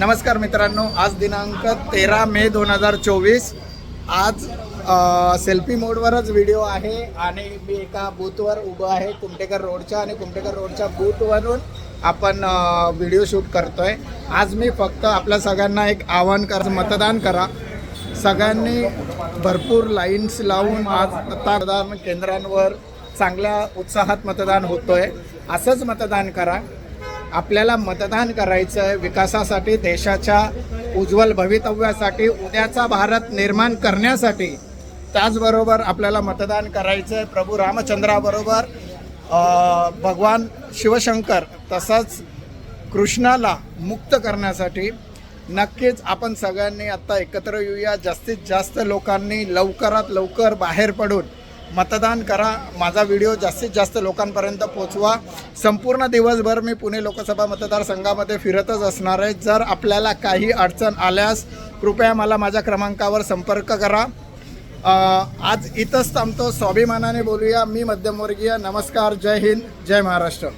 नमस्कार मित्रांनो आज दिनांक तेरा मे दोन हजार चोवीस. आज सेल्फी मोडवरच व्हिडिओ आहे आणि मी एका बूथवर उभं आहे कुमटेकर रोडच्या आणि कुमटेकर रोडच्या बूथवरून आपण व्हिडिओ शूट करतोय. आज मी फक्त आपल्या सगळ्यांना एक आवाहन कर मतदान करा. सगळ्यांनी भरपूर लाईन्स लावून आज मतदान केंद्रांवर चांगल्या उत्साहात मतदान होतोय. असंच मतदान करा. आपल्याला मतदान करायचं आहे विकासासाठी देशाच्या उज्ज्वल भवितव्यासाठी उद्याचा भारत निर्माण करण्यासाठी. त्याचबरोबर आपल्याला मतदान करायचं आहे प्रभू रामचंद्राबरोबर. भगवान शिवशंकर तसंच कृष्णाला मुक्त करण्यासाठी. नक्कीच आपण सगळ्यांनी आत्ता एकत्र येऊया. जास्तीत जास्त लोकांनी लवकरात लवकर बाहेर पडून मतदान करा. माझा व्हिडिओ जास्तीत जास्त लोकांपर्यंत पोचवा संपूर्ण दिवसभर मी पुणे लोकसभा मतदारसंघामध्ये फिरतच असणार आहे. जर आपल्याला काही अडचण आल्यास कृपया मला माझ्या क्रमांकावर संपर्क करा. आज इथंच थांबतो. स्वाभिमानाने बोलूया. मी मध्यमवर्गीय. नमस्कार. जय हिंद. जय महाराष्ट्र.